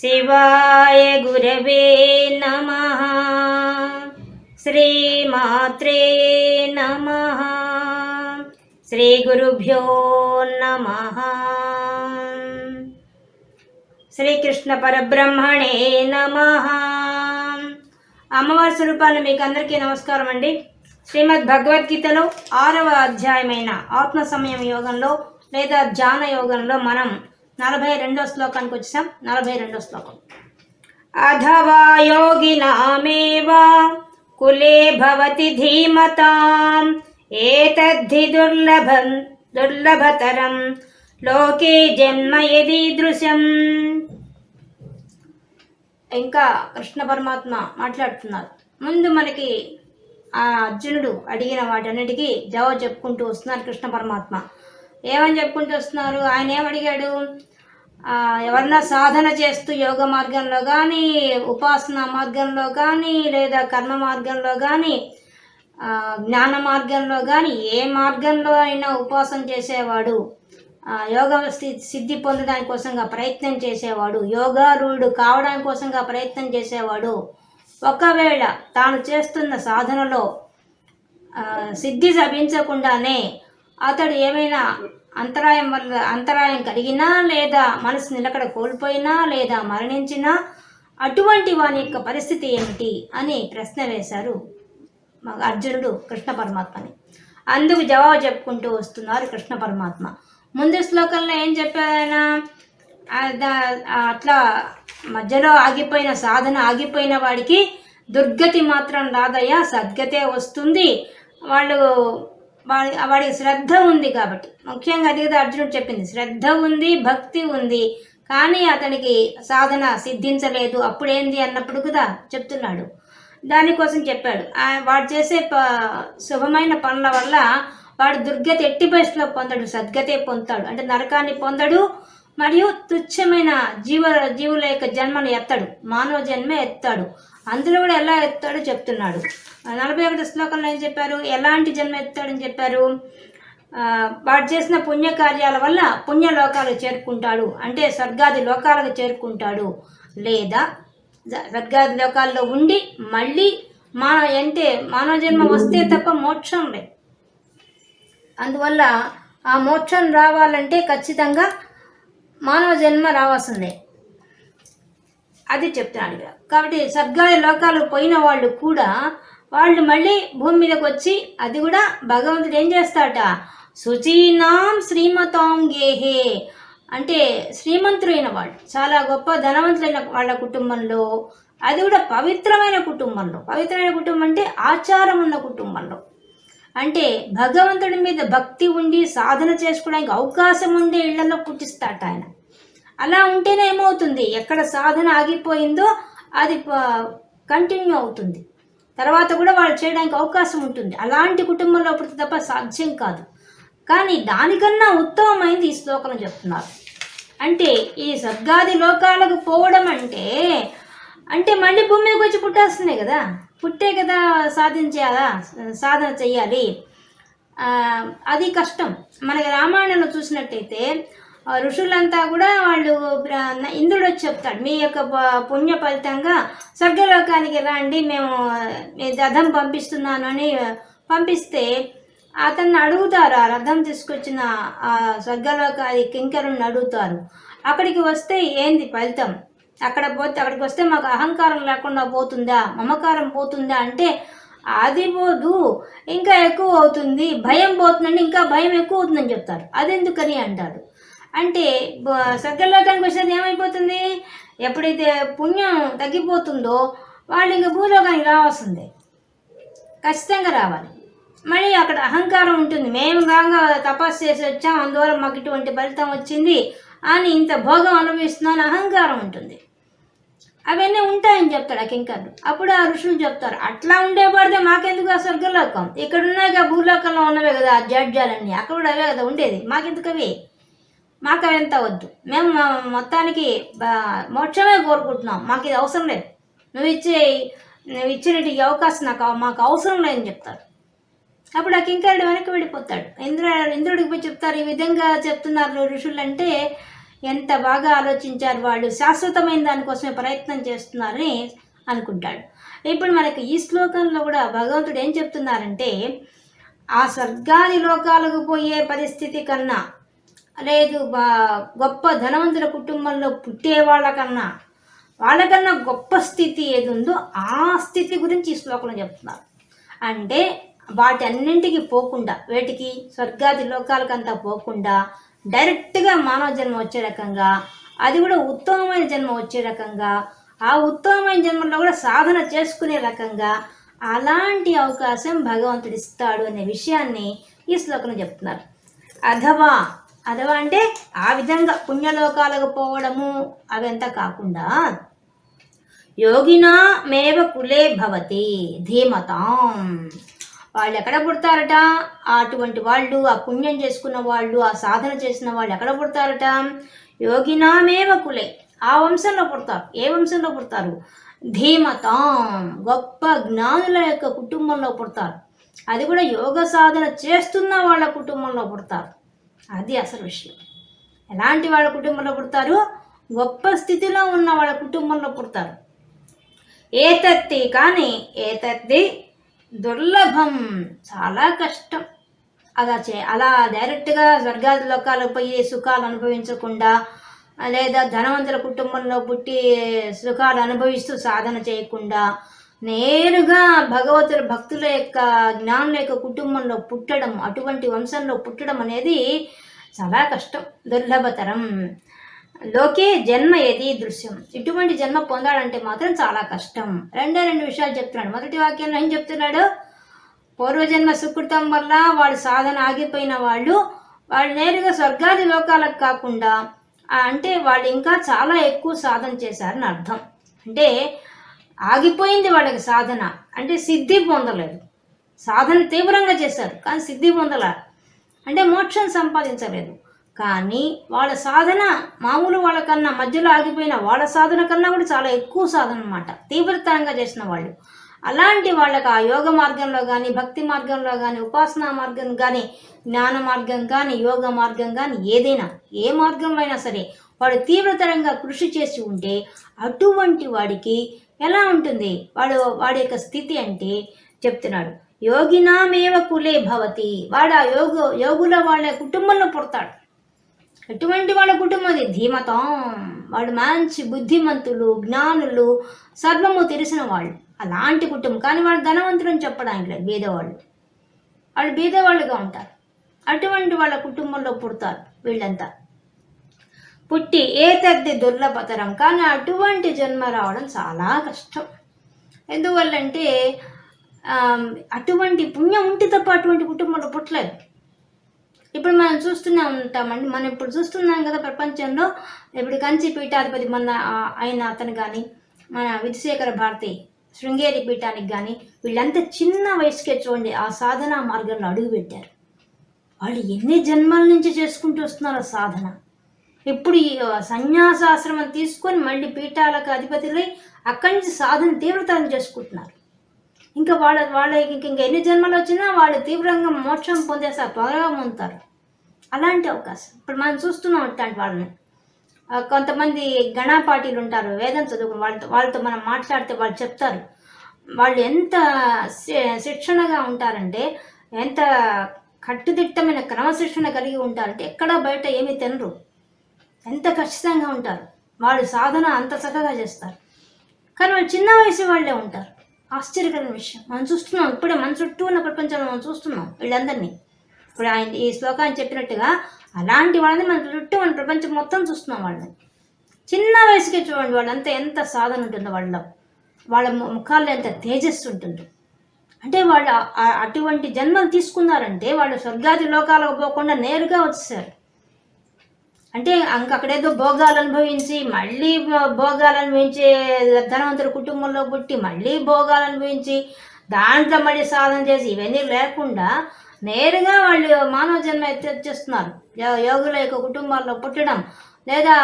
శివాయ గురవే నమ. శ్రీమాత్రే నమ. శ్రీ గురుభ్యో నమ. శ్రీకృష్ణ పరబ్రహ్మణే నమ. అమ్మవారి స్వరూపాలు మీకు అందరికీ నమస్కారం అండి. శ్రీమద్ భగవద్గీతలో ఆరవ అధ్యాయమైన ఆత్మ సమయం యోగంలో లేదా ధ్యాన యోగంలో మనం నలభై రెండో శ్లోకానికి వచ్చాం నలభై రెండో శ్లోకం. అథవా యోగినామేవ కులే భవతి ధీమతాం. ఏతద్ధి దుర్లభం దుర్లభతరం. లోకే జన్మ యదీదృశం. ఇంకా కృష్ణ పరమాత్మ మాట్లాడుతున్నారు. ముందు మనకి ఆ అర్జునుడు అడిగిన వాటన్నిటికీ జవాబు చెప్పుకుంటూ వస్తున్నారు కృష్ణ పరమాత్మ. ఏమని చెప్పుకుంటూ వస్తున్నారు? ఆయన ఏమడిగాడు ఎవరన్నా సాధన చేస్తూ యోగ మార్గంలో కానీ ఉపాసన మార్గంలో కానీ లేదా కర్మ మార్గంలో కానీ జ్ఞాన మార్గంలో కానీ ఏ మార్గంలో అయినా ఉపాసన చేసేవాడు. యోగ సిద్ధి పొందడానికి కోసంగా ప్రయత్నం చేసేవాడు. యోగారూఢుడు కావడానికి కోసంగా ప్రయత్నం చేసేవాడు. ఒకవేళ తాను చేస్తున్న సాధనలో సిద్ధి లభించకుండానే అతడు ఏమైనా అంతరాయం వల్ల అంతరాయం కలిగినా లేదా మనసు నిలకడ కోల్పోయినా లేదా మరణించినా అటువంటి వాని యొక్క పరిస్థితి ఏమిటి అని ప్రశ్న వేశారు అర్జునుడు కృష్ణ పరమాత్మని. అందుకు జవాబు చెప్పుకుంటూ వస్తున్నారు కృష్ణ పరమాత్మ. ముందు శ్లోకంలో ఏం చెప్పారైనా? అట్లా మధ్యలో ఆగిపోయిన సాధన ఆగిపోయిన వాడికి దుర్గతి మాత్రం రాదయ్యా సద్గతే వస్తుంది. వాళ్ళు వాడి వాడికి శ్రద్ధ ఉంది కాబట్టి. ముఖ్యంగా అది కదా అర్జునుడు చెప్పింది. శ్రద్ధ ఉంది భక్తి ఉంది. కానీ అతనికి సాధన సిద్ధించలేదు. అప్పుడేంది అన్నప్పుడు కదా చెప్తున్నాడు. దానికోసం చెప్పాడు. వాడు చేసే ప శుభమైన పనుల వల్ల వాడు దుర్గతి ఎట్టి పరిస్థితిలో పొందడు సద్గతే పొందుతాడు. అంటే నరకాన్ని పొందడు మరియు తుచ్చమైన జీవ జీవుల యొక్క జన్మను ఎత్తాడు. మానవ జన్మ ఎత్తాడు. అందులో కూడా ఎలా ఎత్తాడో చెప్తున్నాడు. నలభై ఒకటి శ్లోకంలో ఏం చెప్పారు? ఎలాంటి జన్మ ఎత్తాడని చెప్పారు? వాడు చేసిన పుణ్యకార్యాల వల్ల పుణ్యలోకాలు చేరుకుంటాడు. అంటే స్వర్గాది లోకాలకు చేరుకుంటాడు. లేదా స్వర్గాది లోకాల్లో ఉండి మళ్ళీ మానవ అంటే మానవ జన్మ వస్తే తప్ప మోక్షం లే అందువల్ల ఆ మోక్షం రావాలంటే ఖచ్చితంగా మానవ జన్మ రావాల్సిందే. అది చెప్తున్నాడు ఇక్కడ. కాబట్టి సద్గాయ లోకాలు పోయిన వాళ్ళు కూడా వాళ్ళు మళ్ళీ భూమి మీదకి వచ్చి అది కూడా భగవంతుడు ఏం చేస్తాట శుచీనాం శ్రీమతాంగేహే. అంటే శ్రీమంతులైన వాళ్ళు చాలా గొప్ప ధనవంతులైన వాళ్ళ కుటుంబంలో అది కూడా పవిత్రమైన కుటుంబంలో. పవిత్రమైన కుటుంబం అంటే ఆచారం ఉన్న కుటుంబంలో. అంటే భగవంతుడి మీద భక్తి ఉండి సాధన చేసుకోవడానికి అవకాశం ఉండే ఇళ్ళలో పుట్టిస్తాట ఆయన. అలా ఉంటేనే ఏమవుతుంది? ఎక్కడ సాధన ఆగిపోయిందో అది కంటిన్యూ అవుతుంది. తర్వాత కూడా వాళ్ళు చేయడానికి అవకాశం ఉంటుంది. అలాంటి కుటుంబంలో పుడితే తప్ప సాధ్యం కాదు. కానీ దానికన్నా ఉత్తమమైంది ఈ శ్లోకం చెప్తున్నారు. అంటే ఈ సద్గాది లోకాలకు పోవడం అంటే అంటే మళ్ళీ భూమి మీదకి వచ్చి పుట్టాల్సిందే కదా? పుట్టే కదా సాధించాలా సాధన చెయ్యాలి. అది కష్టం. మనకి రామాయణంలో చూసినట్టయితే ఋషులంతా కూడా వాళ్ళు ఇంద్రుడు వచ్చి చెప్తాడు మీ యొక్క పుణ్య ఫలితంగా స్వర్గలోకానికి రండి మేము మీ రథం పంపిస్తున్నాను అని పంపిస్తే అతన్ని అడుగుతారు ఆ రథం తీసుకొచ్చిన ఆ స్వర్గలోకాది కింకరుని అడుగుతారు. అక్కడికి వస్తే ఏంది ఫలితం? అక్కడ పోతే అక్కడికి వస్తే మాకు అహంకారం లేకుండా పోతుందా? మమకారం పోతుందా అంటే అది పోదు. ఇంకా ఎక్కువ అవుతుంది. భయం పోతుందండి ఇంకా భయం ఎక్కువ అవుతుందని చెప్తారు. అదెందుకని అంటారు? అంటే బ- స్వర్గలోకానికి వచ్చేది ఏమైపోతుంది? ఎప్పుడైతే పుణ్యం తగ్గిపోతుందో వాళ్ళు ఇంకా భూలోకానికి రావాల్సిందే. ఖచ్చితంగా రావాలి. మళ్ళీ అక్కడ అహంకారం ఉంటుంది. మేము కాగా తపస్సు చేసి వచ్చాం అందువల్ల మాకు ఇటువంటి ఫలితం వచ్చింది అని ఇంత భోగం అనుభవిస్తున్నాను. అహంకారం ఉంటుంది. అవన్నీ ఉంటాయని చెప్తాడు ఆ కింకర్లు అప్పుడు ఆ ఋషులు చెప్తారు అట్లా ఉండే పడితే మాకెందుకు ఆ స్వర్గలోకం? ఇక్కడ ఉన్నాయి కదా భూలోకంలో ఉన్నవే కదా ఆ జడ్జాలన్నీ అక్కడ కూడా అవే కదా ఉండేది. మాకెందుకు అవి? మాకు అవంత వద్దు. మేము మొత్తానికి మోక్షమే కోరుకుంటున్నాం. మాకు ఇది అవసరం లేదు. నువ్వు ఇచ్చే నువ్వు ఇచ్చినట్టు ఈ అవకాశం నాకు మాకు అవసరం లేదని చెప్తారు. అప్పుడు ఆ కింకరుడు వెనక్కి వెళ్ళిపోతాడు. ఇంద్ర ఇంద్రుడికి పోయి చెప్తారు ఈ విధంగా చెప్తున్నారు ఋషులు అంటే ఎంత బాగా ఆలోచించారు వాళ్ళు శాశ్వతమైన దానికోసమే ప్రయత్నం చేస్తున్నారని అనుకుంటాడు. ఇప్పుడు మనకి ఈ శ్లోకంలో కూడా భగవంతుడు ఏం చెప్తున్నారంటే ఆ స్వర్గాది లోకాలకు పోయే పరిస్థితి కన్నా లేదు బా- గొప్ప ధనవంతుల కుటుంబంలో పుట్టే వాళ్ళకన్నా వాళ్ళకన్నా గొప్ప స్థితి ఏది ఉందో ఆ స్థితి గురించి ఈ శ్లోకంలో చెప్తున్నారు. అంటే వాటి అన్నింటికి పోకుండా వేటికి? స్వర్గాది లోకాలకంతా పోకుండా డైరెక్ట్గా మానవ జన్మ వచ్చే రకంగా అది కూడా ఉత్తమమైన జన్మ వచ్చే రకంగా ఆ ఉత్తమమైన జన్మలో కూడా సాధన చేసుకునే రకంగా అలాంటి అవకాశం భగవంతుడు ఇస్తాడు అనే విషయాన్ని ఈ శ్లోకం చెప్తున్నారు. అథవా అథవా అంటే ఆ విధంగా పుణ్యలోకాలకు పోవడము అవంతా కాకుండా యోగినా మేవ కులే భవతి ధీమతాం. వాళ్ళు ఎక్కడ పుడతారట? అటువంటి వాళ్ళు ఆ పుణ్యం చేసుకున్న వాళ్ళు ఆ సాధన చేసిన వాళ్ళు ఎక్కడ పుడతారట? యోగినామేవ కులే. ఆ వంశంలో పుడతారు. ఏ వంశంలో పుడతారు? ధీమతాం. గొప్ప జ్ఞానుల యొక్క కుటుంబంలో పుడతారు. అది కూడా యోగ సాధన చేస్తున్న వాళ్ళ కుటుంబంలో పుడతారు. అది అసలు విషయం. ఎలాంటి వాళ్ళ కుటుంబంలో పుడతారు? గొప్ప స్థితిలో ఉన్న వాళ్ళ కుటుంబంలో పుడతారు. ఏతత్తి కానీ ఏతత్తి దుర్లభం. చాలా కష్టం. అలా చే అలా డైరెక్ట్గా స్వర్గాది లోకాలకు పోయి సుఖాలు అనుభవించకుండా లేదా ధనవంతుల కుటుంబంలో పుట్టి సుఖాలు అనుభవిస్తూ సాధన చేయకుండా నేరుగా భగవతుల భక్తుల యొక్క జ్ఞానుల యొక్క కుటుంబంలో పుట్టడం అటువంటి వంశంలో పుట్టడం అనేది చాలా కష్టం దుర్లభతరం. లోకే జన్మ ఏది దృశ్యం. ఇటువంటి జన్మ పొందాలంటే మాత్రం చాలా కష్టం. రెండే రెండు విషయాలు చెప్తున్నాడు. మొదటి వాక్యంలో ఏం చెప్తున్నాడు? పూర్వజన్మ సుకృతం వల్ల వాళ్ళ సాధన ఆగిపోయిన వాళ్ళు వాళ్ళు నేరుగా స్వర్గాది లోకాలకు కాకుండా అంటే వాళ్ళు ఇంకా చాలా ఎక్కువ సాధన చేశారని అర్థం. అంటే ఆగిపోయింది వాళ్ళకి సాధన. అంటే సిద్ధి పొందలేదు. సాధన తీవ్రంగా చేశారు కానీ సిద్ధి పొందలే. అంటే మోక్షం సంపాదించలేదు. కానీ వాళ్ళ సాధన మామూలు వాళ్ళకన్నా మధ్యలో ఆగిపోయిన వాళ్ళ సాధన కన్నా కూడా చాలా ఎక్కువ సాధన అనమాట తీవ్రతరంగా చేసిన వాళ్ళు. అలాంటి వాళ్ళకి ఆ యోగ మార్గంలో కానీ భక్తి మార్గంలో కానీ ఉపాసనా మార్గం కానీ జ్ఞాన మార్గం కానీ యోగ మార్గం కానీ ఏదైనా ఏ మార్గంలో అయినా సరే వాడు తీవ్రతరంగా కృషి చేసి ఉంటే అటువంటి వాడికి ఎలా ఉంటుంది? వాడు వాడి యొక్క స్థితి అంటే చెప్తున్నాడు యోగినామేవ కులే భవతి. వాడు ఆ యోగ యోగుల వాళ్ళ కుటుంబంలో పుడతాడు. ఎటువంటి వాళ్ళ కుటుంబం అది ధీమతం. వాడు మంచి బుద్ధిమంతులు జ్ఞానులు సర్వము తెలిసిన వాళ్ళు. అలాంటి కుటుంబం. కానీ వాళ్ళు ధనవంతులు అని చెప్పడానికి లేదు. బీదవాళ్ళు వాళ్ళు బీదవాళ్ళుగా ఉంటారు. అటువంటి వాళ్ళ కుటుంబంలో పుడతారు వీళ్ళంతా. పుట్టి ఏ తద్ది దుర్లభతరం. కానీ అటువంటి జన్మ రావడం చాలా కష్టం. ఎందువల్లంటే అటువంటి పుణ్యం ఉంటే తప్ప అటువంటి కుటుంబంలో పుట్టలేదు. ఇప్పుడు మనం చూస్తూనే ఉంటామండి. మనం ఇప్పుడు చూస్తున్నాం కదా ప్రపంచంలో ఇప్పుడు కంచి పీఠాధిపతి మన ఆయన అయిన అతను కానీ మన విధుశేఖర భారతి శృంగేరి పీఠానికి కానీ వీళ్ళంతా చిన్న వయసుకే చూడండి ఆ సాధన మార్గంలో అడుగుపెట్టారు వాళ్ళు ఎన్ని జన్మల నుంచి చేసుకుంటూ వస్తున్నారో సాధన? ఇప్పుడు ఈ సన్యాసాశ్రమం తీసుకొని మళ్ళీ పీఠాలకు అధిపతులై అక్కడి నుంచి సాధన తీవ్రతరం చేసుకుంటున్నారు. ఇంకా వాళ్ళ వాళ్ళకి ఇంకా ఎన్ని జన్మలు వచ్చినా వాళ్ళు తీవ్రంగా మోక్షం పొందేస్తారు త్వరగా పొందుతారు అలాంటి అవకాశం. ఇప్పుడు మనం చూస్తున్నాం అట్లాంటి వాళ్ళని. కొంతమంది గణపాటీలు ఉంటారు వేదం చదువుకుని వాళ్ళతో వాళ్ళతో మనం మాట్లాడితే వాళ్ళు చెప్తారు. వాళ్ళు ఎంత శి- శిక్షణగా ఉంటారంటే ఎంత కట్టుదిట్టమైన క్రమశిక్షణ కలిగి ఉంటారంటే ఎక్కడా బయట ఏమీ తినరు. ఎంత ఖచ్చితంగా ఉంటారు. వాళ్ళు సాధన అంత చక్కగా చేస్తారు. కానీ వాళ్ళు చిన్న వయసు వాళ్ళే ఉంటారు. ఆశ్చర్యకరమైన విషయం. మనం చూస్తున్నాం ఇప్పుడే మన చుట్టూ ఉన్న ప్రపంచంలో మనం చూస్తున్నాం వీళ్ళందరినీ. ఇప్పుడు ఆయన ఈ శ్లోకాన్ని చెప్పినట్టుగా అలాంటి వాళ్ళని మన చుట్టూ మన ప్రపంచం మొత్తం చూస్తున్నాం వాళ్ళని. చిన్న వయసుకే చూడండి వాళ్ళంతా ఎంత సాధన ఉంటుందో వాళ్ళ వాళ్ళ ము- ముఖాల్లో ఎంత తేజస్సు ఉంటుంది. అంటే వాళ్ళు అటువంటి జన్మలు తీసుకున్నారంటే వాళ్ళు స్వర్గాది లోకాలకు పోకుండా నేరుగా వచ్చేసారు. అంటే ఇంక అక్కడేదో భోగాలు అనుభవించి మళ్ళీ భోగాలు అనుభవించే ధనవంతుల కుటుంబంలో పుట్టి మళ్ళీ భోగాలు అనుభవించి దాంట్లో మళ్ళీ సాధన చేసి ఇవన్నీ లేకుండా నేరుగా వాళ్ళు మానవ జన్మ ఎత్తి వచ్చేస్తున్నారు. యోగుల యొక్క కుటుంబాల్లో పుట్టడం లేదా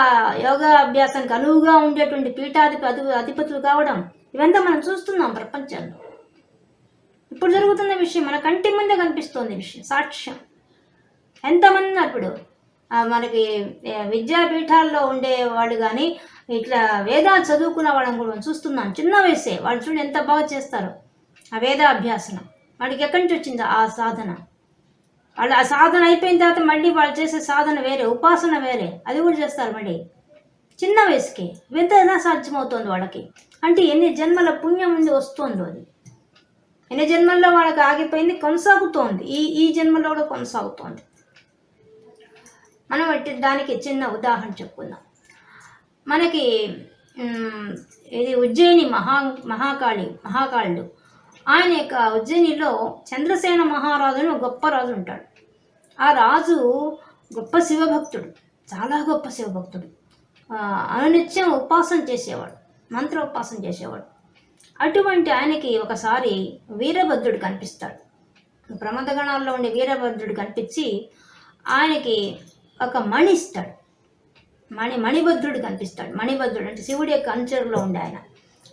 యోగా అభ్యాసానికి అనువుగా ఉండేటువంటి పీఠాధిప అధిపతులు కావడం ఇవంతా మనం చూస్తున్నాం ప్రపంచంలో. ఇప్పుడు జరుగుతున్న విషయం మన కంటి ముందే కనిపిస్తోంది విషయం సాక్ష్యం. ఎంతమంది ఇప్పుడు మనకి విద్యాపీఠాల్లో ఉండే వాళ్ళు కానీ ఇట్లా వేదాలు చదువుకున్న వాళ్ళని కూడా మనం చూస్తున్నాం. చిన్న వయసే వాళ్ళు చూడండి ఎంత బాగా చేస్తారు. ఆ వేదాభ్యాసనం. వాడికి ఎక్కడి నుంచి వచ్చింది ఆ సాధన? వాళ్ళు ఆ సాధన అయిపోయిన తర్వాత మళ్ళీ వాళ్ళు చేసే సాధన వేరే ఉపాసన వేరే. అది కూడా చేస్తారు మళ్ళీ. చిన్న వయసుకి. వింత ఎలా సాధ్యమవుతుంది వాళ్ళకి. అంటే ఎన్ని జన్మల పుణ్యం ఉంది వస్తుందో అది. ఎన్ని జన్మల్లో వాళ్ళకి ఆగిపోయింది కొనసాగుతోంది. ఈ ఈ జన్మలో కూడా కొనసాగుతోంది. మనం బట్టి దానికి చిన్న ఉదాహరణ చెప్పుకుందాం. మనకి ఇది ఉజ్జయిని మహా మహాకాళి మహాకాళుడు. ఆయన యొక్క ఉజ్జయినిలో చంద్రసేన మహారాజుని గొప్ప రాజు ఉంటాడు. ఆ రాజు గొప్ప శివభక్తుడు చాలా గొప్ప శివభక్తుడు. అనునిత్యం ఉపాసన చేసేవాడు మంత్ర ఉపాసన చేసేవాడు. అటువంటి ఆయనకి ఒకసారి వీరభద్రుడు కనిపిస్తాడు. ప్రమదగణాల్లో ఉండే వీరభద్రుడు కనిపించి ఆయనకి ఒక మణి ఇస్తాడు. మణి మణిభద్రుడు కనిపిస్తాడు. మణిభద్రుడు అంటే శివుడి యొక్క అనుచరులో ఉండే ఆయన.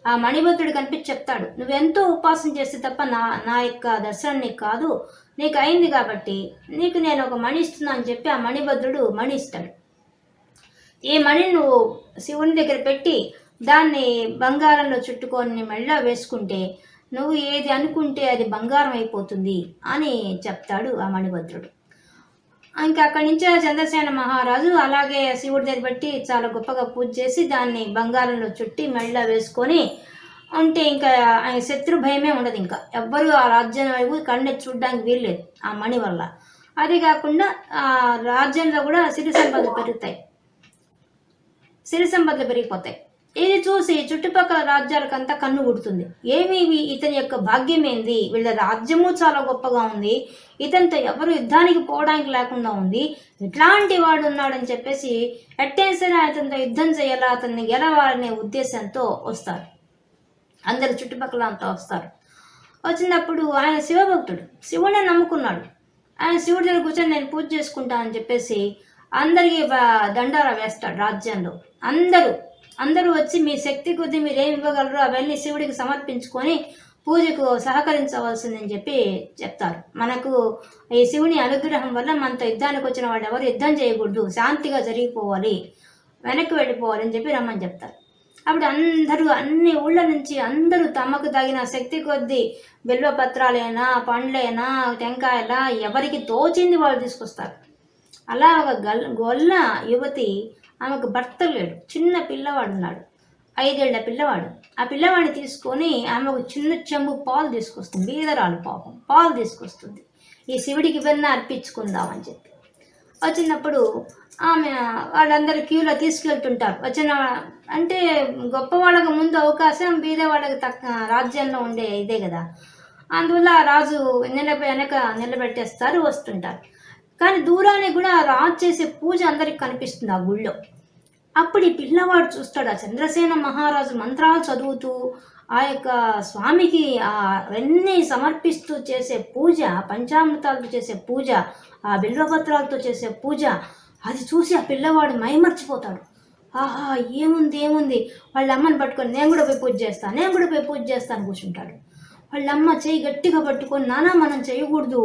ఆ మణిభద్రుడు కనిపించి చెప్తాడు నువ్వెంతో ఉపాసన చేస్తే తప్ప నా నా యొక్క దర్శనం నీకు కాదు. నీకు అయింది కాబట్టి నీకు నేను ఒక మణి ఇస్తున్నా అని చెప్పి ఆ మణిభద్రుడు మణి ఇస్తాడు. ఈ మణిని నువ్వు శివుని దగ్గర పెట్టి దాన్ని బంగారంలో చుట్టుకొని మెళ్ళ వేసుకుంటే నువ్వు ఏది అనుకుంటే అది బంగారం అయిపోతుంది అని చెప్తాడు ఆ మణిభద్రుడు. ఇంకా అక్కడి నుంచి చంద్రసేన మహారాజు అలాగే శివుడి దగ్గర పెట్టి చాలా గొప్పగా పూజ చేసి దాన్ని బంగారంలో చుట్టి మెళ్ళ వేసుకొని ఉంటే ఇంకా ఆయన శత్రు భయమే ఉండదు ఇంకా. ఎవ్వరు ఆ రాజ్యం వైపు కన్నెత్తి చూడడానికి వీల్లేదు ఆ మణి వల్ల. అది కాకుండా ఆ రాజ్యంలో కూడా సిరి సంపదలు పెరుగుతాయి. సిరి సంపదలు పెరిగిపోతాయి. ఇది చూసి చుట్టుపక్కల రాజ్యాలకంతా కన్ను గుడుతుంది ఏమి ఇతని యొక్క భాగ్యం ఏంది వీళ్ళ రాజ్యము చాలా గొప్పగా ఉంది. ఇతనితో ఎవరు యుద్ధానికి పోవడానికి లేకుండా ఉంది. ఇట్లాంటి వాడు ఉన్నాడని చెప్పేసి ఎట్టైనా అతనితో యుద్ధం చేయాలా? అతన్ని గెలవాలనే ఉద్దేశంతో వస్తారు. అందరు చుట్టుపక్కల అంతా వస్తారు. వచ్చినప్పుడు ఆయన శివభక్తుడు. శివుడే నమ్ముకున్నాడు. ఆయన శివుడి దగ్గర కూర్చొని నేను పూజ చేసుకుంటానని చెప్పేసి అందరికీ దండారా వేస్తాడు రాజ్యంలో. అందరూ అందరూ వచ్చి మీ శక్తి కొద్ది మీరు ఏమి ఇవ్వగలరో అవన్నీ శివుడికి సమర్పించుకొని పూజకు సహకరించవలసిందని చెప్పి చెప్తారు. మనకు ఈ శివుని అనుగ్రహం వల్ల మనతో యుద్ధానికి వచ్చిన వాళ్ళు ఎవరు యుద్ధం చేయకూడదు శాంతిగా జరిగిపోవాలి వెనక్కి వెళ్ళిపోవాలి అని చెప్పి రమ్మని చెప్తారు. అప్పుడు అందరూ అన్ని ఊళ్ళ నుంచి అందరూ తమకు తగిన శక్తి కొద్దీ బిల్వ పత్రాలైనా పండ్లైనా టెంకాయలా ఎవరికి తోచింది వాళ్ళు తీసుకొస్తారు. అలా ఒక గల్ గొల్ల యువతి ఆమెకు భర్త లేడు. చిన్న పిల్లవాడు ఉన్నాడు ఐదేళ్ళ పిల్లవాడు. ఆ పిల్లవాడిని తీసుకొని ఆమె ఒక చిన్న చెంబు పాలు తీసుకొస్తుంది. బీదరాలు పాపం. పాలు తీసుకొస్తుంది. ఈ శివుడికి వెన్న అర్పించుకుందామని చెప్పి. వచ్చినప్పుడు ఆమె వాళ్ళందరూ క్యూలో తీసుకెళ్తుంటారు. వచ్చిన అంటే గొప్ప వాళ్ళకి ముందు అవకాశం బీదవాళ్ళకి తక్క రాజ్యంలో ఉండే ఇదే కదా. అందువల్ల రాజు నిలబె వెనక నిలబెట్టేస్తారు వస్తుంటారు. కానీ దూరానికి కూడా ఆ రాజు చేసే పూజ అందరికి కనిపిస్తుంది ఆ గుళ్ళో. అప్పుడు ఈ పిల్లవాడు చూస్తాడు ఆ చంద్రసేన మహారాజు మంత్రాలు చదువుతూ ఆ యొక్క స్వామికి ఆ అవన్నీ సమర్పిస్తూ చేసే పూజ పంచామృతాలతో చేసే పూజ ఆ బిల్వపత్రాలతో చేసే పూజ అది చూసి ఆ పిల్లవాడు మైమర్చిపోతాడు. ఆహా ఏముంది ఏముంది? వాళ్ళ అమ్మని పట్టుకొని నేను కూడా పోయి పూజ చేస్తాను నేను కూడా పోయి పూజ చేస్తాను కూర్చుంటాడు. వాళ్ళ అమ్మ చేయి గట్టిగా పట్టుకొని నానా మనం చేయకూడదు.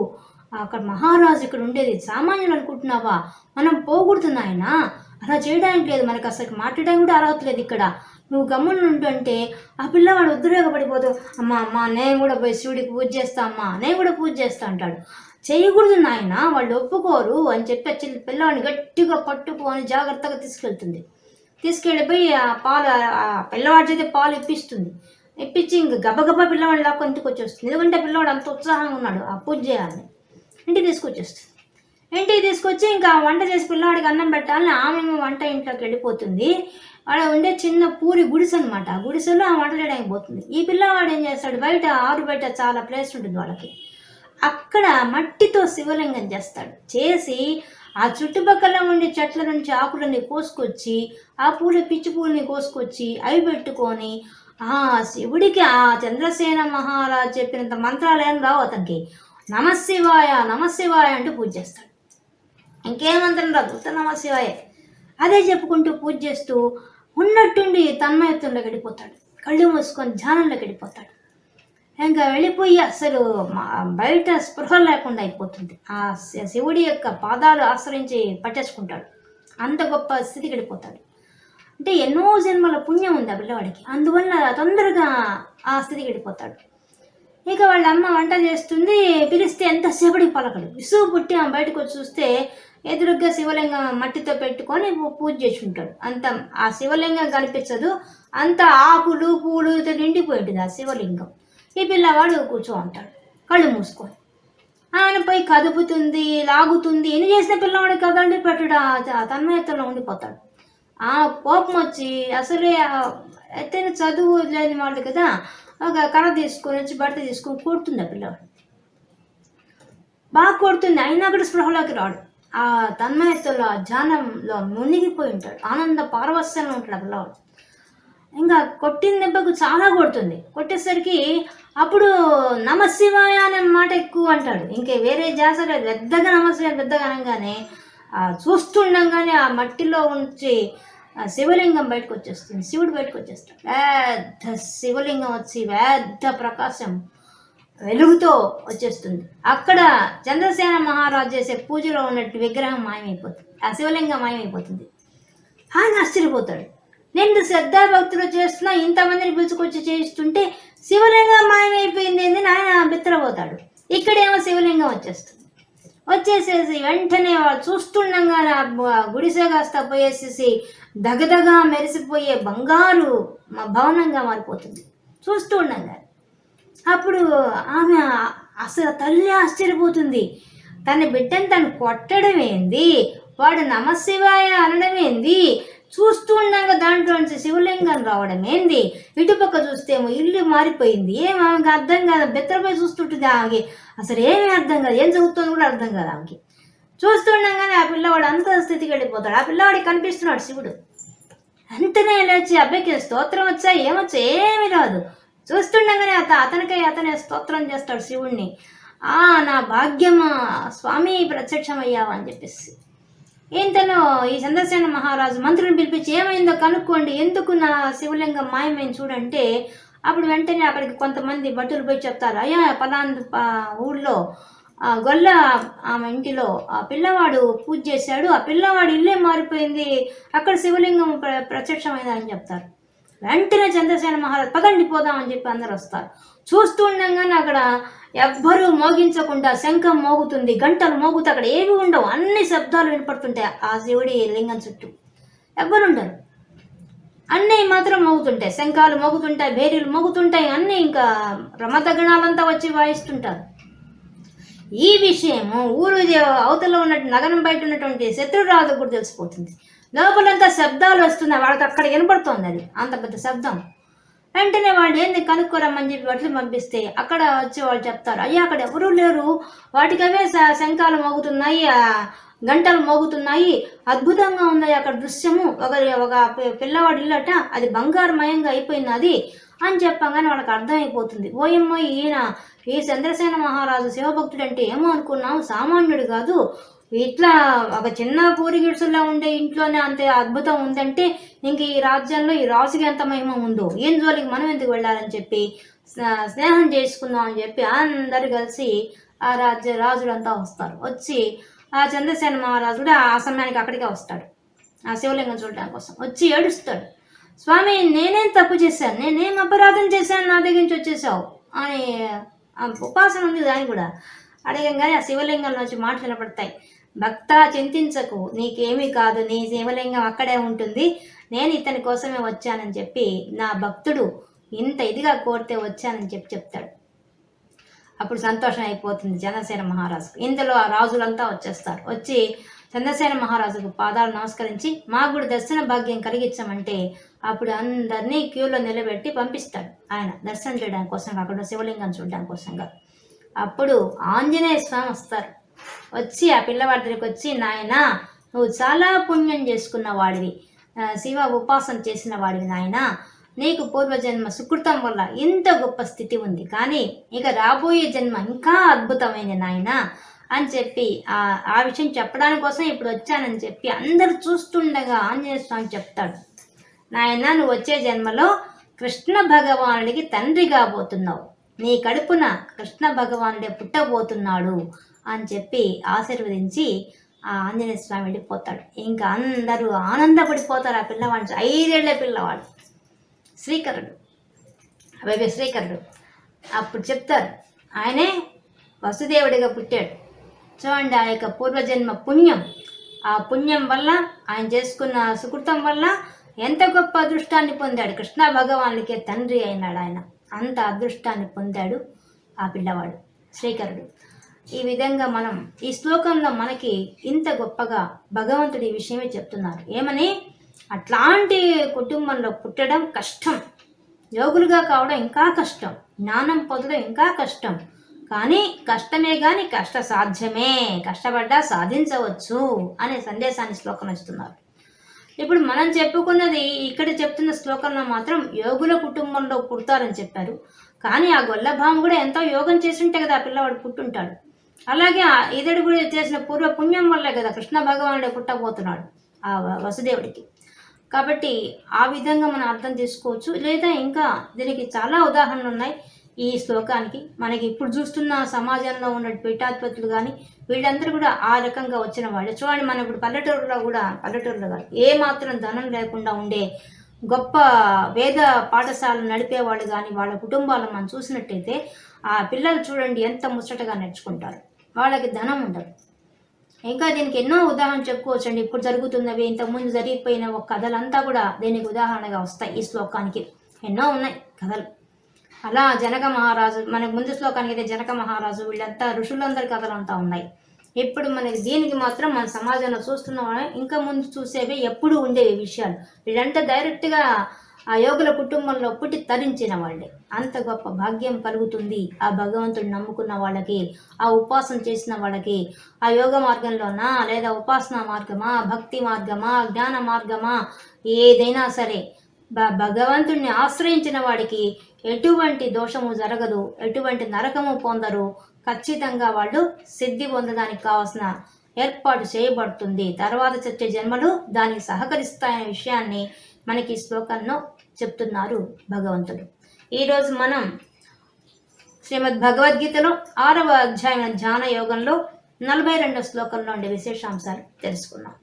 అక్కడ మహారాజు ఇక్కడ ఉండేది. సామాన్యులు అనుకుంటున్నావా? మనం పోకూడదు నాయనా. అలా చేయడానికి లేదు. మనకు అసలు మాట్లాడడానికి కూడా అర్హత లేదు ఇక్కడ. నువ్వు గమ్మున ఉంటుంటే ఆ పిల్లవాడు ఉద్రేకపడిపోతూ అమ్మ అమ్మ నేను కూడా పోయి శివుడికి పూజ చేస్తా అమ్మా నేను కూడా పూజ చేస్తా అంటాడు. చేయకూడదు నాయన. వాళ్ళు ఒప్పుకోరు అని చెప్పి చిన్న పిల్లవాడిని గట్టిగా పట్టుకొని జాగ్రత్తగా తీసుకెళ్తుంది. తీసుకెళ్ళిపోయి ఆ పాలు పిల్లవాడి చేతి పాలు ఇప్పిస్తుంది. ఇప్పించి ఇంక గబగబా పిల్లవాడి లాక్కొని ఇంటికి వచ్చేస్తుంది ఎందుకంటే పిల్లవాడు అంత ఉత్సాహంగా ఉన్నాడు ఆ పూజ చేయాలని. ఇంటికి తీసుకొచ్చేస్తుంది. ఇంటికి తీసుకొచ్చి ఇంకా వంట చేసి పిల్లవాడికి అన్నం పెట్టాలని ఆమె వంట ఇంట్లోకి వెళ్ళిపోతుంది. వాడు ఉండే చిన్న పూరి గుడిసె అనమాట ఆ గుడిసెలో ఆ వంట చేయడానికి పోతుంది. ఈ పిల్లవాడు ఏం చేస్తాడు? బయట ఆరు బయట చాలా ప్లేస్ ఉంటుంది వాళ్ళకి. అక్కడ మట్టితో శివలింగం చేస్తాడు. చేసి ఆ చుట్టుపక్కల ఉండే చెట్ల నుంచి ఆకులని కోసుకొచ్చి ఆ పూల పిచ్చి పూలని కోసుకొచ్చి అవి పెట్టుకొని ఆ శివుడికి ఆ చంద్రసేన మహారాజు చెప్పినంత మంత్రాలు ఏం రావు అతనికి. నమశివాయ నమశివాయ అంటూ పూజ చేస్తాడు. ఇంకేమంత్రం రాదు ఉత్త నమశివాయ. అదే చెప్పుకుంటూ పూజ చేస్తూ ఉన్నట్టుండి తన్మయత్వంలోకి వెళ్ళిపోతాడు. కళ్ళు మూసుకొని ధ్యానంలోకి వెళ్ళిపోతాడు. ఇంకా వెళ్ళిపోయి అసలు బయట స్పృహ లేకుండా అయిపోతుంది. ఆ శి- శివుడి యొక్క పాదాలు ఆశ్రయించి పట్టేసుకుంటాడు. అంత గొప్ప స్థితికి వెళ్ళిపోతాడు. అంటే ఎన్నో జన్మల పుణ్యం ఉంది ఆ పిల్లవాడికి. అందువల్ల తొందరగా ఆ స్థితికి వెళ్ళిపోతాడు. ఇక వాళ్ళ అమ్మ వంట చేస్తుంది పిలిస్తే ఎంతసేపటికి పలకడు. విసుగు పుట్టి ఆమె బయటకు వచ్చి చూస్తే ఎదురుగ్గా శివలింగం మట్టితో పెట్టుకొని పూ- పూజ చేసి ఉంటాడు అంత ఆ శివలింగం కనిపించదు. అంత ఆకులు పూలు నిండిపోయి ఆ శివలింగం. ఈ పిల్లవాడు కూర్చో ఉంటాడు కళ్ళు మూసుకొని. ఆయన పోయి కదుపుతుంది లాగుతుంది. ఎన్ని చేసిన పిల్లవాడు కదండి పెట్టడు? ఆ తన్మయత్వంలో ఉండిపోతాడు. ఆ కోపం వచ్చి అసలే అయితే ఎత్తైన చదువు లేని వాళ్ళు కదా ఒక కర్ర తీసుకొని వచ్చి బట్ట తీసుకొని కొడుతుంది ఆ పిల్లవాడు. బాగా కొడుతుంది అయినా కూడా స్పృహలోకి రాడు. ఆ తన్మయత్వంలో ఆ ధ్యానంలో మునిగిపోయి ఉంటాడు. ఆనంద పారవస్యంలో ఉంటాడు ఆ పిల్లవాడు. ఇంకా కొట్టిన దెబ్బకు చాలా కొడుతుంది. కొట్టేసరికి అప్పుడు నమశివాయ అనే మాట ఎక్కువ అంటాడు. ఇంకే వేరే జాస పెద్దగా నమశివాయ పెద్దగా అనగానే చూస్తుండగానే ఆ మట్టిలో ఉంచి ఆ శివలింగం బయటకు వచ్చేస్తుంది శివుడు బయటకు వచ్చేస్తాడు పెద్ద శివలింగం వచ్చి పెద్ద ప్రకాశం వెలుగుతో వచ్చేస్తుంది. అక్కడ చంద్రసేన మహారాజు చేసే పూజలో ఉన్నట్టు విగ్రహం మాయమైపోతుంది. ఆ శివలింగం మాయమైపోతుంది. ఆయన ఆశ్చర్యపోతాడు. నేను శ్రద్ధాభక్తులు చేస్తున్నా ఇంతమందిని పిలుచుకొచ్చి చేయిస్తుంటే శివలింగం మాయమైపోయింది అని ఆయన బిత్తరపోతాడు. ఇక్కడేమో శివలింగం వచ్చేస్తుంది. వచ్చేసేసి వెంటనే వాళ్ళు చూస్తుండగానే గుడిసె కాస్త పోయేసేసి దగదగా మెరిసిపోయే బంగారు మా భవనంగా మారిపోతుంది. చూస్తూ ఉండగా అప్పుడు ఆమె అసలు తల్లి ఆశ్చర్యపోతుంది. తన బిడ్డను తను కొట్టడం ఏంది వాడు నమశివాయ అనడం ఏంది చూస్తూ ఉండగా దాంట్లో నుంచి శివలింగం రావడం ఏంది? ఇటుపక్క చూస్తేమో ఇల్లు మారిపోయింది. ఏం ఆమెకి అర్థం కాదు. బెత్తరపై చూస్తుంటుంది ఆమెకి. అసలు ఏమీ అర్థం కాదు. ఏం చదువుతుందో కూడా అర్థం కాదు ఆమెకి. చూస్తుండగానే ఆ పిల్లవాడు అంత స్థితికి వెళ్ళిపోతాడు. ఆ పిల్లవాడికి కనిపిస్తున్నాడు శివుడు. అంతనే లేచి అబ్బాయికి స్తోత్రం వచ్చా? ఏమొచ్చా? ఏమి రాదు. చూస్తుండగానే అత అతనికై అతనే స్తోత్రం చేస్తాడు శివుణ్ణి. ఆ నా భాగ్యమా. స్వామి ప్రత్యక్షమయ్యావా అని చెప్పేసి. ఇంతలో ఈ చంద్రసేన మహారాజు మంత్రుని పిలిపించి ఏమైందో కనుక్కోండి. ఎందుకు నా శివలింగం మాయమైంది చూడంటే అప్పుడు వెంటనే అక్కడికి కొంతమంది భటులు పోయి చెప్తారు అయ్యా పలాంది ఊళ్ళో ఆ గొల్ల ఆమె ఇంటిలో ఆ పిల్లవాడు పూజ చేశాడు ఆ పిల్లవాడు ఇల్లే మారిపోయింది అక్కడ శివలింగం ప్ర ప్రత్యక్షమైందని చెప్తారు. వెంటనే చంద్రసేన మహారాజ్ పదండి పోదామని చెప్పి అందరు వస్తారు. చూస్తూ ఉండగానే అక్కడ ఎవ్వరూ మోగించకుండా శంఖం మోగుతుంది గంటలు మోగుతూ అక్కడ ఏవి ఉండవు అన్ని శబ్దాలు వినపడుతుంటాయి. ఆ శివుడి లింగం చుట్టూ ఎవ్వరుండరు. అన్నీ మాత్రం మోగుతుంటాయి శంఖాలు మోగుతుంటాయి భేరీలు మోగుతుంటాయి అన్నీ ఇంకా రమతగణాలంతా వచ్చి వాయిస్తుంటారు. ఈ విషయము ఊరు అవతల ఉన్నట్టు నగరం బయట ఉన్నటువంటి శత్రురాజు కూడా తెలిసిపోతుంది. లోపలంతా శబ్దాలు వస్తున్నాయి. వాళ్ళకి అక్కడ వినపడుతోంది అది. అంత పెద్ద శబ్దం. వెంటనే వాళ్ళు ఏంది కనుక్కోరమ్మని చెప్పి వడ్లు పంపిస్తే అక్కడ వచ్చి వాళ్ళు చెప్తారు. అయ్యా అక్కడ ఎవరూ లేరు. వాటికవే శ- శంఖాలు మోగుతున్నాయి. గంటలు మోగుతున్నాయి. అద్భుతంగా ఉంది అక్కడ దృశ్యము. ఒక ఒక పిల్లవాడి ఇల్లట అది బంగారుమయంగా అయిపోయింది అది అని చెప్పంగానే వాళ్ళకి అర్థమైపోతుంది. ఓయమ్మో ఈయన ఈ చంద్రసేన మహారాజు శివభక్తుడు అంటే ఏమో అనుకున్నాం. సామాన్యుడు కాదు. ఇట్లా ఒక చిన్న పూరిగిడుసుల్లో ఉండే ఇంట్లోనే అంత అద్భుతం ఉందంటే ఇంక ఈ రాజ్యంలో ఈ రాజుకి ఎంత మహిమ ఉందో ఏం జోలికి మనం ఎందుకు వెళ్ళాలని చెప్పి స్నేహం చేసుకుందాం అని చెప్పి అందరు కలిసి ఆ రాజ్య రాజులంతా వస్తారు. వచ్చి ఆ చంద్రసేన మహారాజు కూడా ఆ సమయానికి అక్కడికే వస్తాడు. ఆ శివలింగం చూడడం కోసం వచ్చి ఏడుస్తాడు. స్వామి నేనేం తప్పు చేశాను? నేనేం అపరాధం చేశాను? నా దగ్గర నుంచి వచ్చేసావు? అని ఆ ఉపాసన ఉంది దాని కూడా. అడగంగానే ఆ శివలింగంలో నుంచి మాటలు వినపడతాయి. భక్త చింతించకు. నీకేమీ కాదు నీ శివలింగం అక్కడే ఉంటుంది. నేను ఇతని కోసమే వచ్చానని చెప్పి నా భక్తుడు ఇంత ఇదిగా కోరితే వచ్చానని చెప్పి చెప్తాడు. అప్పుడు సంతోషం అయిపోతుంది చంద్రసేన మహారాజుకు. ఇందులో ఆ రాజులంతా వచ్చేస్తారు. వచ్చి చంద్రసేన మహారాజుకు పాదాలు నమస్కరించి మాకు కూడా దర్శన భాగ్యం కలిగించమంటే అప్పుడు అందరినీ క్యూలో నిలబెట్టి పంపిస్తాడు ఆయన. దర్శనం చేయడానికి కోసం అక్కడ శివలింగం చూడడానికి కోసంగా అప్పుడు ఆంజనేయ స్వామి వస్తారు. వచ్చి ఆ పిల్లవాడి దగ్గరికి వచ్చి నాయన నువ్వు చాలా పుణ్యం చేసుకున్న వాడివి. శివ ఉపాసన చేసిన వాడివి నాయన. నీకు పూర్వజన్మ సుకృతం వల్ల ఇంత గొప్ప స్థితి ఉంది. కానీ ఇక రాబోయే జన్మ ఇంకా అద్భుతమైంది నాయన. అని చెప్పి ఆ ఆ విషయం చెప్పడానికి కోసం ఇప్పుడు వచ్చానని చెప్పి అందరూ చూస్తుండగా ఆంజనేయ స్వామి చెప్తాడు. నాయన నువ్వు వచ్చే జన్మలో కృష్ణ భగవానుడికి తండ్రి కాబోతున్నావు. నీ కడుపున కృష్ణ భగవానుడే పుట్టబోతున్నాడు. అని చెప్పి ఆశీర్వదించి ఆ ఆంజనేయ స్వామి వెళ్ళిపోతాడు ఇంకా అందరూ ఆనందపడిపోతారు ఆ పిల్లవాడు ఐదేళ్ళ పిల్లవాడు. శ్రీకరుడు. అబ్బాయి శ్రీకరుడు. అప్పుడు చెప్తారు ఆయనే వసుదేవుడిగా పుట్టాడు. చూడండి ఆ యొక్క పూర్వజన్మ పుణ్యం. ఆ పుణ్యం వల్ల ఆయన చేసుకున్న సుకృతం వల్ల ఎంత గొప్ప అదృష్టాన్ని పొందాడు. కృష్ణ భగవానుడికే తండ్రి అయినాడు ఆయన. అంత అదృష్టాన్ని పొందాడు ఆ పిల్లవాడు శ్రీకరుడు. ఈ విధంగా మనం ఈ శ్లోకంలో మనకి ఇంత గొప్పగా భగవంతుడి విషయమే చెప్తున్నారు. ఏమని? అట్లాంటి కుటుంబంలో పుట్టడం కష్టం. యోగులుగా కావడం ఇంకా కష్టం. జ్ఞానం పొందడం ఇంకా కష్టం. కానీ కష్టమే కానీ కష్ట సాధ్యమే కష్టపడ్డా సాధించవచ్చు అనే సందేశాన్ని శ్లోకం ఇస్తున్నారు. ఇప్పుడు మనం చెప్పుకున్నది ఇక్కడ చెప్తున్న శ్లోకంలో మాత్రం యోగుల కుటుంబంలో పుడతారని చెప్పారు. కానీ ఆ గొల్లభావం కూడా ఎంతో యోగం చేసి ఉంటే కదా ఆ పిల్లవాడు పుట్టుంటాడు. అలాగే ఆ ఇతడు కూడా చేసిన పూర్వ పుణ్యం వల్లే కదా కృష్ణ భగవానుడే పుట్టబోతున్నాడు ఆ వసుదేవుడికి. కాబట్టి ఆ విధంగా మనం అర్థం చేసుకోవచ్చు. లేదా ఇంకా దీనికి చాలా ఉదాహరణలు ఉన్నాయి ఈ శ్లోకానికి. మనకి ఇప్పుడు చూస్తున్న సమాజంలో ఉన్న పీఠాధిపతులు కానీ వీళ్ళందరూ కూడా ఆ రకంగా వచ్చిన వాళ్ళు. చూడండి మనం ఇప్పుడు పల్లెటూరులో కూడా పల్లెటూరులో కాదు ఏ మాత్రం ధనం లేకుండా ఉండే గొప్ప వేద పాఠశాలలు నడిపేవాళ్ళు కానీ వాళ్ళ కుటుంబాలను మనం చూసినట్టయితే ఆ పిల్లలు చూడండి ఎంత ముచ్చటగా నేర్చుకుంటారు. వాళ్ళకి ధనం ఉండదు. ఇంకా దీనికి ఎన్నో ఉదాహరణ చెప్పుకోవచ్చండి. ఇప్పుడు జరుగుతున్నవి ఇంతకుముందు జరిగిపోయిన ఒక కథలంతా కూడా దీనికి ఉదాహరణగా వస్తాయి ఈ శ్లోకానికి. ఎన్నో ఉన్నాయి కథలు. అలా జనక మహారాజు మనకు ముందు శ్లోకానికి అయితే జనక మహారాజు వీళ్ళంతా ఋషులందరి కథలు అంతా ఉన్నాయి. ఇప్పుడు మనకి దీనికి మాత్రం మన సమాజంలో చూస్తున్న ఇంకా ముందు చూసేవి ఎప్పుడు ఉండేవి విషయాలు. వీళ్ళంతా డైరెక్ట్గా ఆ యోగుల కుటుంబంలో పుట్టి తరించిన వాళ్ళే. అంత గొప్ప భాగ్యం కలుగుతుంది. ఆ భగవంతుడిని నమ్ముకున్న వాళ్ళకి ఆ ఉపాసన చేసిన వాళ్ళకి. ఆ యోగ మార్గంలోనా లేదా ఉపాసన మార్గమా భక్తి మార్గమా జ్ఞాన మార్గమా? ఏదైనా సరే భ భగవంతుణ్ణి ఆశ్రయించిన వాడికి ఎటువంటి దోషము జరగదు ఎటువంటి నరకము పొందరు. ఖచ్చితంగా వాళ్ళు సిద్ధి పొందడానికి కావాల్సిన ఏర్పాటు చేయబడుతుంది. తర్వాత వచ్చే జన్మలు దానికి సహకరిస్తాయనే విషయాన్ని మనకి శ్లోకంలో చెప్తున్నారు భగవంతుడు. ఈరోజు మనం శ్రీమద్ భగవద్గీతలో ఆరవ అధ్యాయం ధ్యాన యోగంలో నలభై రెండో శ్లోకంలో ఉండే విశేషాంశాలు తెలుసుకున్నాం